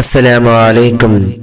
അസ്സലാമു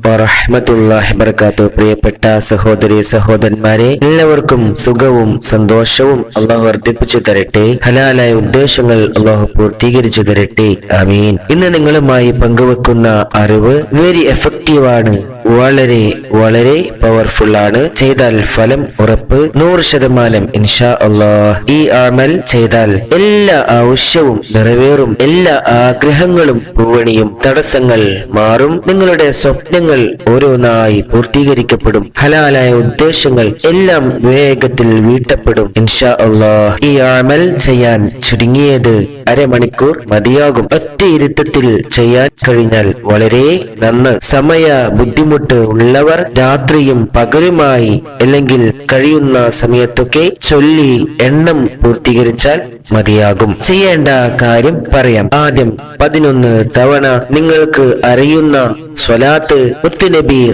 വറഹമത്തല്ലാഹി വബറകാത്തു. പ്രിയപ്പെട്ട സഹോദരി സഹോദരന്മാരെ എല്ലാവർക്കും സുഖവും സന്തോഷവും അള്ളാഹു വർദ്ധിപ്പിച്ചു തരട്ടെ. ഹലാലായ ഉദ്ദേശങ്ങൾ അള്ളാഹു പൂർത്തീകരിച്ചു തരട്ടെ. ആമീൻ. ഇന്ന് നിങ്ങളുമായി പങ്കുവെക്കുന്ന അറിവ് വെരി എഫക്റ്റീവ് ആണ് വളരെ വളരെ പവർഫുൾ ആണ്. ചെയ്താൽ ഫലം ഉറപ്പ്. നൂറ് ശതമാനം ഇൻഷാ അള്ളാഹ്. ഈ ആമൽ ചെയ്താൽ എല്ലാ ആവശ്യവും നിറവേറും. എല്ലാ ആഗ്രഹങ്ങളും പൂവണിയും. തടസ്സങ്ങൾ മാറും. നിങ്ങളുടെ സ്വപ്നങ്ങൾ ഓരോന്നായി പൂർത്തീകരിക്കപ്പെടും. ഹലാലായ ഉദ്ദേശങ്ങൾ എല്ലാം വേഗത്തിൽ വീട്ടപ്പെടും. ഇൻഷാ അള്ളാഹ്. ഈ ആമൽ ചെയ്യാൻ ചുരുങ്ങിയത് അരമണിക്കൂർ മതിയാകും. ഒറ്റ ഇരുത്തത്തിൽ ചെയ്യാൻ കഴിഞ്ഞാൽ വളരെ നന്ന്. സമയ ബുദ്ധിമുട്ട് ഉള്ളവർ രാത്രിയും പകലുമായി അല്ലെങ്കിൽ കഴിയുന്ന സമയത്തൊക്കെ ചൊല്ലി എണ്ണം പൂർത്തീകരിച്ചാൽ മതിയാകും. ചെയ്യേണ്ട കാര്യം പറയാം. ആദ്യം പതിനൊന്ന് തവണ നിങ്ങൾക്ക് അറിയുന്ന സ്വലാത്ത് മുത്തുനബി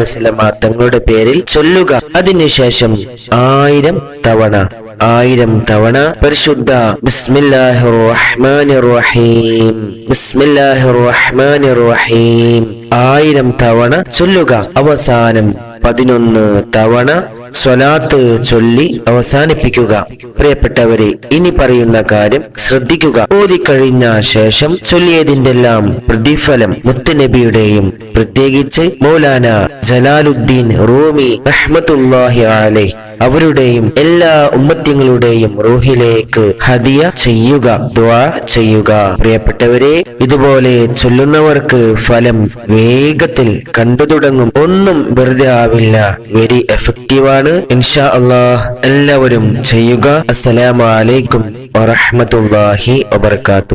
വസല്ലമ തങ്ങളുടെ പേരിൽ ചൊല്ലുക. അതിനുശേഷം ആയിരം തവണ. ആയിരം തവണ പരിശുദ്ധ ആയിരം തവണ ചൊല്ലുക. അവസാനം പതിനൊന്ന് തവണ സ്വലാത്ത് ചൊല്ലി അവസാനിപ്പിക്കുക. പ്രിയപ്പെട്ടവരെ ഇനി പറയുന്ന കാര്യം ശ്രദ്ധിക്കുക. ഓതിക്കഴിഞ്ഞ ശേഷം ചൊല്ലിയതിന്റെല്ലാം പ്രതിഫലം മുത്തുനബിയുടെയും പ്രത്യേകിച്ച് മൗലാന ജലാലുദ്ദീൻ റൂമി റഹ്മത്തുല്ലാഹി അലൈഹി അവരുടെയും എല്ലാ ഉമ്മത്യങ്ങളുടെയും റൂഹിലേക്ക് ഹദിയ ചെയ്യുക ചെയ്യുക. പ്രിയപ്പെട്ടവരെ ഇതുപോലെ ചൊല്ലുന്നവർക്ക് ഫലം വേഗത്തിൽ കണ്ടു തുടങ്ങും. ഒന്നും വെറുതെ ആവില്ല. വെരി എഫക്റ്റീവ് ആണ്. ഇൻഷാ അള്ളാഹ് എല്ലാവരും ചെയ്യുക. അസ്സലാമു അലൈക്കും വറഹ്മത്തുള്ളാഹി വബർക്കാത്തു